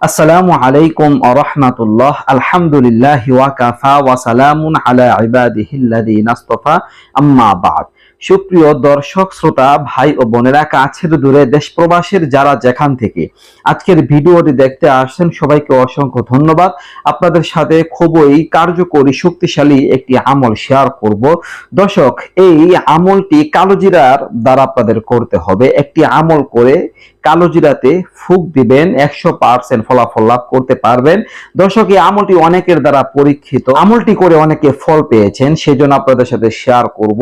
আসসালামু আলাইকুম আরহামাতুল্লাহ আলহামদুলিল্লাহ ওয়াকাফা ওয়া সালামুন আলা ইবাদিহিল্লাযিনা ইসতাফা আম্মা বাদ। সুপ্রিয় দর্শক, শ্রোতা, ভাই ও বোনেরা, কাছের দূরে দেশ প্রবাসীর যারা যেখান থেকে আজকের ভিডিওটি দেখতে আসছেন, সবাইকে অসংখ্য ধন্যবাদ। আপনাদের সাথে খুবই কার্যকরী, শক্তিশালী একটি আমল শেয়ার করব। দর্শক, এই আমলটি কালোজিরার দ্বারা আপনাদের করতে হবে। একটি আমল করে কালোজিরাতে ফুক দিবেন, একশো পার্সেন্ট ফলাফল লাভ করতে পারবেন। দর্শক, এই আমলটি অনেকের দ্বারা পরীক্ষিত। আমলটি করে অনেকে ফল পেয়েছেন সেই জন্য আপনাদের সাথে শেয়ার করব।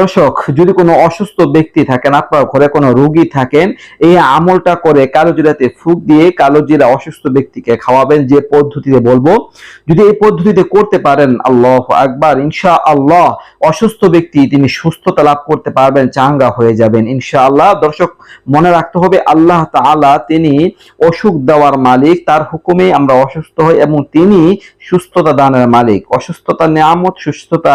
দর্শক, যদি কোনো অসুস্থ ব্যক্তি থাকেন, আপনার ঘরে কোনো রোগী থাকেন, এই আমলটা করে কালোজিরাতে ফুক দিয়ে কালোজিরা অসুস্থ ব্যক্তিকে খাওয়াবেন, যে পদ্ধতিতে বলব। যদি এই পদ্ধতিতে করতে পারেন, আল্লাহ আকবার ইনশা আল্লাহ অসুস্থ ব্যক্তি তিনি সুস্থতা লাভ করতে পারবেন, চাঙ্গা হয়ে যাবেন ইনশা আল্লাহ দর্শক, মনে রাখতে হবে আল্লাহ তিনি অসুখ দেওয়ার মালিক তার হুকুমে আমরা অসুস্থ হই এবং তিনি সুস্থতা দানের মালিক, অসুস্থতা, নিয়ামত, সুস্থতা,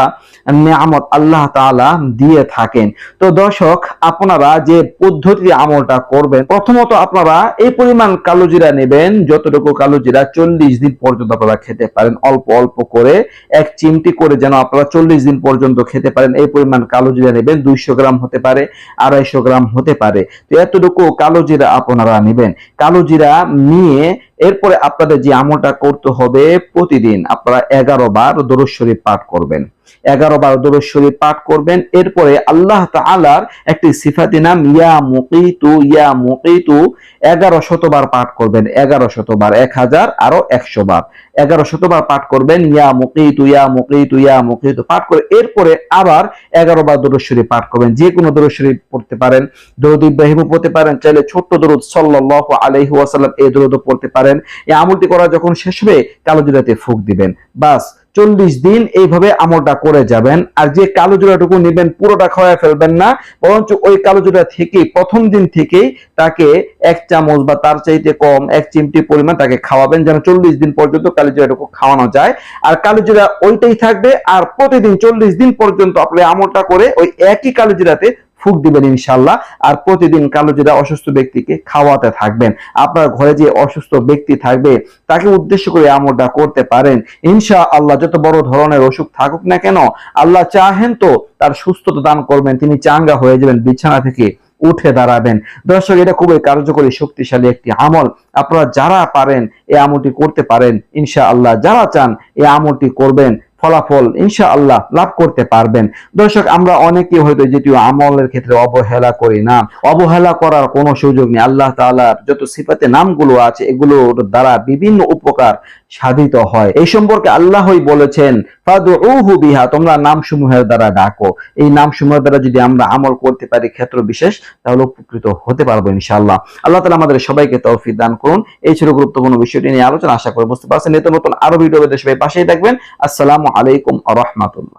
নিয়ামত আল্লাহ তাআলা দিয়ে থাকেন। তো দর্শক, আপনারা যে পদ্ধতি আমলটা করবেন, প্রথমত আপনারা এই পরিমাণ কালোজিরা নেবেন, যতটুকু কালোজিরা চল্লিশ দিন পর্যন্ত আপনারা খেতে পারেন। অল্প অল্প করে এক চিমটি করে যেন আপনারা চল্লিশ দিন পর্যন্ত খেতে পারেন। এই পরিমাণ কালোজিরা নেবেন, দুইশো গ্রাম হতে পারে, আড়াইশো গ্রাম হতে পারে। তো এতটুকু কালোজিরা আপনারা নেবেন। কালোজিরা নিয়ে এরপরে আপনাদের যে আমলটা করতে হবে প্রতিদিন আপনারা এগারো বার দরুদ পাঠ করবেন। এগারো বার দরুদ শরীফ পাঠ করবেন। এরপরে আল্লাহ তাআলার একটি সিফাতি নাম, ইয়া মুকিতু ইয়া মুকিতু, এগারো শতবার পাঠ করবেন। এগারো শতবার, এক হাজার, আরও একশো বার। এগারো শতবার পাঠ করবেন, ইয়া মুকিতু ইয়া মুকিতু ইয়া মুকিতু পাঠ করে এরপরে আবার এগারো বার দরুদ শরীফ পাঠ করবেন। যে কোনো দরুদ শরীফ পড়তে পারেন, দরুদ ইব্রাহিমও পড়তে পারেন, চাইলে ছোট্ট দরুদ সাল্লাল্লাহু আলাইহি ওয়াসাল্লাম এই দরুদও পড়তে পারেন। এই আমলটি করা যখন শেষ হবে, কালো জিরাতে ফুক দিবেন। বাস চল্লিশ দিন এইভাবে আমলটা করে যাবেন। আর যে কালো জোড়াটুকু নেবেন, পুরোটা খাওয়া ফেলবেন না। বরঞ্চ ওই কালো জোড়া থেকে প্রথম দিন থেকেই তাকে এক চামচ বা তার চাইতে কম এক চিমটি পরিমাণ তাকে খাওয়াবেন, যেন চল্লিশ দিন পর্যন্ত কালো জোড়াটুকু খাওয়ানো যায়। আর কালো জিরা ওইটাই থাকবে, আর প্রতিদিন চল্লিশ দিন পর্যন্ত আপনি আমলটা করে ওই একই কালো জিরাতে ফুক দিবেন ইনশাল্লাহ আর প্রতিদিন কালো জিরা অসুস্থ ব্যক্তিকে খাওয়াতে থাকবেন। আপনার ঘরে যে অসুস্থ ব্যক্তি থাকবে, তাকে উদ্দেশ্য করে আমলটা করতে পারেন। ইনশা আল্লাহ যত বড় ধরনের অসুখ থাকুক না কেন, আল্লাহ চাহেন তো তার সুস্থতা দান করবেন, তিনি চাঙ্গা হয়ে যাবেন, বিছানা থেকে উঠে দাঁড়াবেন। দর্শক, এটা খুবই কার্যকরী, শক্তিশালী একটি আমল। আপনারা যারা পারেন, এই আমলটি করতে পারেন। ইনশা আল্লাহ যারা চান, এই আমলটি করবেন। ফলাফল ইনশা আল্লাহ লাভ করতে পারবেন। দর্শক, আমরা অনেকে হয়তো যেটি আমলের ক্ষেত্রে অবহেলা করি না। অবহেলা করার কোনো সুযোগ নেই। আল্লাহ তালার যত সিফাতে নামগুলো আছে, এগুলোর দ্বারা বিভিন্ন উপকার সাধিত হয়। এই সম্পর্কে আল্লাহই বলেছেন ফাদউহু বিহা, তোমরা নামসমূহের দ্বারা ডাকো। এই নামসমূহের দ্বারা যদি আমরা আমল করতে পারি ক্ষেত্র বিশেষ, তাহলে উপকৃত হতে পারব ইনশাআল্লাহ। আল্লাহ তাআলা আমাদের সবাইকে তৌফিক দান করুন। এই ছিল গুরুত্বপূর্ণ বিষয়টি নিয়ে আলোচনা। আশা করি বুঝতে পারছেন। নতুন আরও ভিডিও সবাই পাশেই থাকবেন। আসসালামু আলাইকুম রহমাতুল্লাহ।